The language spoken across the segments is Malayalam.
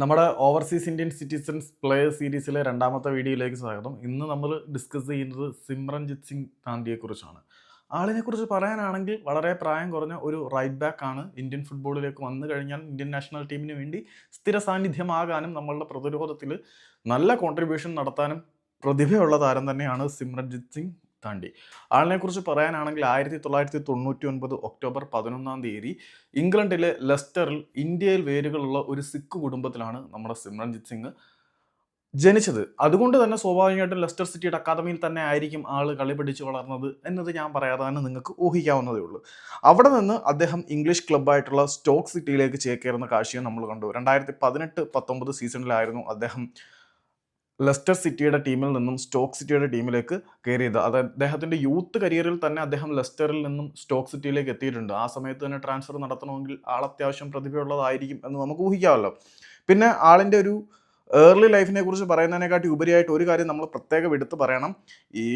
നമ്മുടെ ഓവർസീസ് ഇന്ത്യൻ സിറ്റിസൺസ് പ്ലെയർ സീരീസിലെ രണ്ടാമത്തെ വീഡിയോയിലേക്ക് സ്വാഗതം. ഇന്ന് നമ്മൾ ഡിസ്കസ് ചെയ്യുന്നത് സിമ്രൻജിത് സിംഗ് താണ്ടിയെക്കുറിച്ചാണ് ആളിനെക്കുറിച്ച് പറയാനാണെങ്കിൽ വളരെ പ്രായം കുറഞ്ഞ ഒരു റൈറ്റ് ബാക്ക് ആണ്. ഇന്ത്യൻ ഫുട്ബോളിലേക്ക് വന്നു കഴിഞ്ഞാൽ ഇന്ത്യൻ നാഷണൽ ടീമിന് വേണ്ടി സ്ഥിര സാന്നിധ്യമാകാനും നമ്മളുടെ പ്രതിരോധത്തിൽ നല്ല കോൺട്രിബ്യൂഷൻ നടത്താനും പ്രതിഭയുള്ള താരം തന്നെയാണ് സിമ്രൻജിത് സിംഗ്. താണ്ടി. ആളിനെക്കുറിച്ച് പറയാനാണെങ്കിൽ ആയിരത്തി തൊള്ളായിരത്തി തൊണ്ണൂറ്റി ഒൻപത് ഒക്ടോബർ പതിനൊന്നാം തീയതി ഇംഗ്ലണ്ടിലെ ലെസ്റ്ററിൽ ഇന്ത്യയിൽ വേരുകളുള്ള ഒരു സിഖ് കുടുംബത്തിലാണ് നമ്മുടെ സിമ്രൻജിത് സിംഗ് ജനിച്ചത്. അതുകൊണ്ട് തന്നെ സ്വാഭാവികമായിട്ടും ലെസ്റ്റർ സിറ്റിയുടെ അക്കാദമിയിൽ തന്നെ ആയിരിക്കും ആൾ കളി പിടിച്ച് വളർന്നത് എന്നത് ഞാൻ പറയാതെ തന്നെ നിങ്ങൾക്ക് ഊഹിക്കാവുന്നതേ ഉള്ളൂ. അവിടെ നിന്ന് അദ്ദേഹം ഇംഗ്ലീഷ് ക്ലബ്ബായിട്ടുള്ള സ്റ്റോക്ക് സിറ്റിയിലേക്ക് ചേക്കേറുന്ന കാഴ്ചയും നമ്മൾ കണ്ടു. രണ്ടായിരത്തി പതിനെട്ട് പത്തൊമ്പത് സീസണിലായിരുന്നു അദ്ദേഹം ലെസ്റ്റർ സിറ്റിയുടെ ടീമിൽ നിന്നും സ്റ്റോക്ക് സിറ്റിയുടെ ടീമിലേക്ക് കയറിയത്. അത് അദ്ദേഹത്തിന്റെ യൂത്ത് കരിയറിൽ തന്നെ അദ്ദേഹം ലെസ്റ്ററിൽ നിന്നും സ്റ്റോക്ക് സിറ്റിയിലേക്ക് എത്തിയിട്ടുണ്ട്. ആ സമയത്ത് തന്നെ ട്രാൻസ്ഫർ നടത്തണമെങ്കിൽ ആൾ അത്യാവശ്യം പ്രതിഭയുള്ളതായിരിക്കും എന്ന് നമുക്ക് ഊഹിക്കാമല്ലോ. പിന്നെ ആളിന്റെ ഒരു ഏർലി ലൈഫിനെ കുറിച്ച് പറയുന്നതിനെക്കാട്ടി ഉപരിയായിട്ട് ഒരു കാര്യം നമ്മൾ പ്രത്യേകം എടുത്ത് പറയണം. ഈ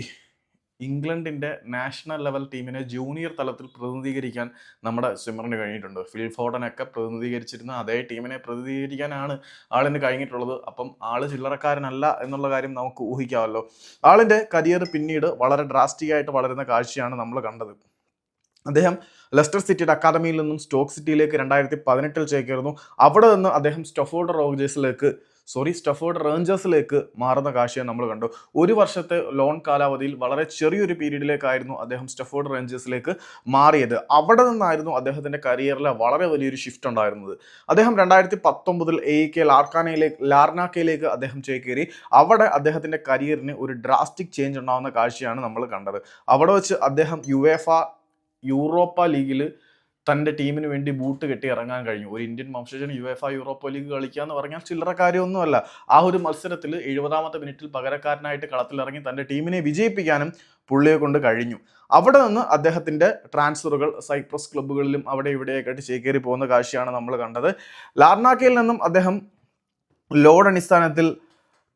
ഇംഗ്ലണ്ടിന്റെ നാഷണൽ ലെവൽ ടീമിനെ ജൂനിയർ തലത്തിൽ പ്രതിനിധീകരിക്കാൻ നമ്മുടെ സിമറിന് കഴിഞ്ഞിട്ടുണ്ട്. ഫിൽ ഫോർഡനൊക്കെ പ്രതിനിധീകരിച്ചിരുന്ന അതേ ടീമിനെ പ്രതിനിധീകരിക്കാനാണ് ആളിന് കഴിഞ്ഞിട്ടുള്ളത്. അപ്പം ആൾ ചില്ലറക്കാരനല്ല എന്നുള്ള കാര്യം നമുക്ക് ഊഹിക്കാമല്ലോ. ആളിന്റെ കരിയർ പിന്നീട് വളരെ ഡ്രാസ്റ്റിക്കായിട്ട് വളരുന്ന കാഴ്ചയാണ് നമ്മൾ കണ്ടത്. അദ്ദേഹം ലെസ്റ്റർ സിറ്റിയുടെ അക്കാദമിയിൽ നിന്നും സ്റ്റോക്ക് സിറ്റിയിലേക്ക് രണ്ടായിരത്തി പതിനെട്ടിൽ ചേക്കേറുന്നു. അവിടെ നിന്ന് അദ്ദേഹം സ്റ്റഫോർഡ് റോജേഴ്സിലേക്ക് സോറി സ്റ്റഫോർഡ് റേഞ്ചേഴ്സിലേക്ക് മാറുന്ന കാഴ്ചയെ നമ്മൾ കണ്ടു. ഒരു വർഷത്തെ ലോൺ കാലാവധിയിൽ വളരെ ചെറിയൊരു പീരീഡിലേക്കായിരുന്നു അദ്ദേഹം സ്റ്റഫോർഡ് റേഞ്ചേഴ്സിലേക്ക് മാറിയത്. അവിടെ നിന്നായിരുന്നു അദ്ദേഹത്തിന്റെ കരിയറിലെ വളരെ വലിയൊരു ഷിഫ്റ്റ് ഉണ്ടായിരുന്നത്. അദ്ദേഹം രണ്ടായിരത്തി പത്തൊമ്പതിൽ എ കെ ലാർക്കാനയിലേക്ക് ലാർനാക്കയിലേക്ക് അദ്ദേഹം ചേക്കേറി. അവിടെ അദ്ദേഹത്തിന്റെ കരിയറിന് ഒരു ഡ്രാസ്റ്റിക് ചേഞ്ച് ഉണ്ടാകുന്ന കാഴ്ചയാണ് നമ്മൾ കണ്ടത്. അവിടെ വെച്ച് അദ്ദേഹം യു യൂറോപ്പ ലീഗിൽ തന്റെ ടീമിന് വേണ്ടി ബൂട്ട് കെട്ടി ഇറങ്ങാൻ കഴിഞ്ഞു. ഒരു ഇന്ത്യൻ വംശജന് യു എഫ് യൂറോപ്പ ലീഗ് കളിക്കുക എന്ന് പറഞ്ഞാൽ ചില്ലറ കാര്യമൊന്നുമല്ല. ആ ഒരു മത്സരത്തിൽ എഴുപതാമത്തെ മിനിറ്റിൽ പകരക്കാരനായിട്ട് കളത്തിലിറങ്ങി തന്റെ ടീമിനെ വിജയിപ്പിക്കാനും പുള്ളിയെ കൊണ്ട് കഴിഞ്ഞു. അവിടെ നിന്ന് അദ്ദേഹത്തിന്റെ ട്രാൻസ്ഫറുകൾ സൈപ്രസ് ക്ലബ്ബുകളിലും അവിടെ ഇവിടെയൊക്കെ ചേക്കേറി പോകുന്ന കാഴ്ചയാണ് നമ്മൾ കണ്ടത്. ലാർനാക്കയിൽ നിന്നും അദ്ദേഹം ലോഡ് അടിസ്ഥാനത്തിൽ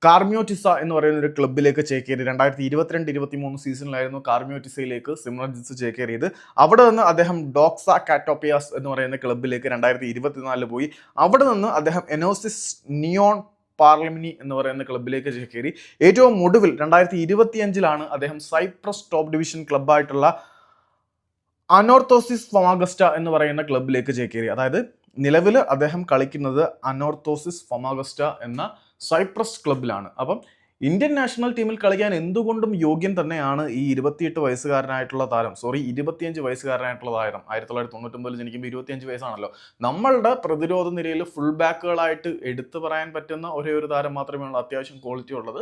കാർമ്യോറ്റിസ എന്ന് പറയുന്ന ഒരു ക്ലബിലേക്ക് ചേക്കേറി. രണ്ടായിരത്തി ഇരുപത്തിരണ്ട് ഇരുപത്തി മൂന്ന് സീസണിലായിരുന്നു കാർമ്യോറ്റിസയിലേക്ക് സിമ്രൻജിത്ത് ചേക്കേറിയത്. അവിടെ നിന്ന് അദ്ദേഹം ഡോക്സ കാറ്റോപ്പിയാസ് എന്ന് പറയുന്ന ക്ലബിലേക്ക് രണ്ടായിരത്തി ഇരുപത്തിനാലിൽ പോയി. അവിടെ നിന്ന് അദ്ദേഹം എനോസിസ് നിയോൺ പാർലമിനി എന്ന് പറയുന്ന ക്ലബിലേക്ക് ചേക്കേറി. ഏറ്റവും ഒടുവിൽ രണ്ടായിരത്തി ഇരുപത്തിയഞ്ചിലാണ് അദ്ദേഹം സൈപ്രസ് ടോപ്പ് ഡിവിഷൻ ക്ലബ്ബായിട്ടുള്ള അനോർത്തോസിസ് ഫൊമാഗസ്റ്റ എന്ന് പറയുന്ന ക്ലബിലേക്ക് ചേക്കേറി. അതായത് നിലവിൽ അദ്ദേഹം കളിക്കുന്നത് അനോർത്തോസിസ് ഫൊമാഗസ്റ്റ എന്ന സൈപ്രസ് ക്ലബിലാണ് അപ്പം ഇന്ത്യൻ നാഷണൽ ടീമിൽ കളിക്കാൻ എന്തുകൊണ്ടും യോഗ്യൻ തന്നെയാണ് ഈ ഇരുപത്തിയെട്ട് വയസ്സുകാരനായിട്ടുള്ള താരം. സോറി ഇരുപത്തിയഞ്ച് വയസ്സുകാരനായിട്ടുള്ള താരം. ആയിരത്തി തൊള്ളായിരത്തി തൊണ്ണൂറ്റൊമ്പതിൽ ജനിക്കുമ്പോൾ ഇരുപത്തിയഞ്ച് വയസ്സാണല്ലോ. നമ്മളുടെ പ്രതിരോധ നിരയിൽ ഫുൾ ബാക്കുകളായിട്ട് എടുത്തു പറയാൻ പറ്റുന്ന ഒരേ ഒരു താരം മാത്രമേ ഉള്ളൂ അത്യാവശ്യം ക്വാളിറ്റി ഉള്ളത്.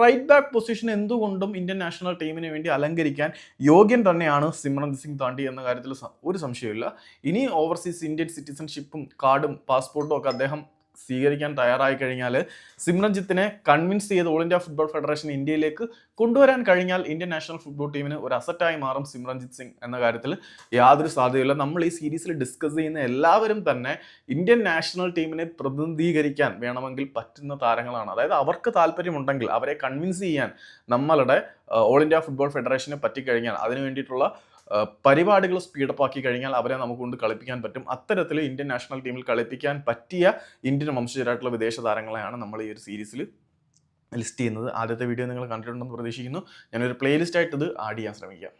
റൈറ്റ് ബാക്ക് പൊസിഷൻ എന്തുകൊണ്ടും ഇന്ത്യൻ നാഷണൽ ടീമിന് വേണ്ടി അലങ്കരിക്കാൻ യോഗ്യൻ തന്നെയാണ് സിമ്രന്ത് സിംഗ് താണ്ടി എന്ന കാര്യത്തിൽ ഒരു സംശയമില്ല ഇനി ഓവർസീസ് ഇന്ത്യൻ സിറ്റിസൺഷിപ്പും കാർഡും പാസ്പോർട്ടും ഒക്കെ അദ്ദേഹം സ്വീകരിക്കാൻ തയ്യാറായി കഴിഞ്ഞാൽ സിമ്രൻജിത്തിനെ കൺവിൻസ് ചെയ്ത് ഓൾ ഇന്ത്യ ഫുട്ബോൾ ഫെഡറേഷൻ ഇന്ത്യയിലേക്ക് കൊണ്ടുവരാൻ കഴിഞ്ഞാൽ ഇന്ത്യൻ നാഷണൽ ഫുട്ബോൾ ടീമിന് ഒരു അസറ്റായി മാറും സിമ്രൻജിത് സിംഗ് എന്ന കാര്യത്തിൽ യാതൊരു സാധ്യതയില്ല നമ്മൾ ഈ സീരീസിൽ ഡിസ്കസ് ചെയ്യുന്ന എല്ലാവരും തന്നെ ഇന്ത്യൻ നാഷണൽ ടീമിനെ പ്രതിനിധീകരിക്കാൻ വേണമെങ്കിൽ പറ്റുന്ന താരങ്ങളാണ്. അതായത് അവർക്ക് താല്പര്യമുണ്ടെങ്കിൽ അവരെ കൺവിൻസ് ചെയ്യാൻ നമ്മളുടെ ഓൾ ഇന്ത്യ ഫുട്ബോൾ ഫെഡറേഷനെ പറ്റിക്കഴിഞ്ഞാൽ അതിന് വേണ്ടിയിട്ടുള്ള പരിപാടികൾ സ്പീഡപ്പ് ആക്കി കഴിഞ്ഞാൽ അവരെ നമുക്ക് കൊണ്ട് കളിപ്പിക്കാൻ പറ്റും. അത്തരത്തിൽ ഇന്ത്യൻ നാഷണൽ ടീമിൽ കളിപ്പിക്കാൻ പറ്റിയ ഇന്ത്യൻ വംശജരായിട്ടുള്ള വിദേശ താരങ്ങളെയാണ് നമ്മൾ ഈ ഒരു സീരീസിൽ ലിസ്റ്റ് ചെയ്യുന്നത്. ആദ്യത്തെ വീഡിയോ നിങ്ങൾ കണ്ടിട്ടുണ്ടെന്ന് പ്രതീക്ഷിക്കുന്നു. ഞാനൊരു പ്ലേലിസ്റ്റ് ആയിട്ട് ഇത് ആഡ് ചെയ്യാൻ ശ്രമിക്കാം.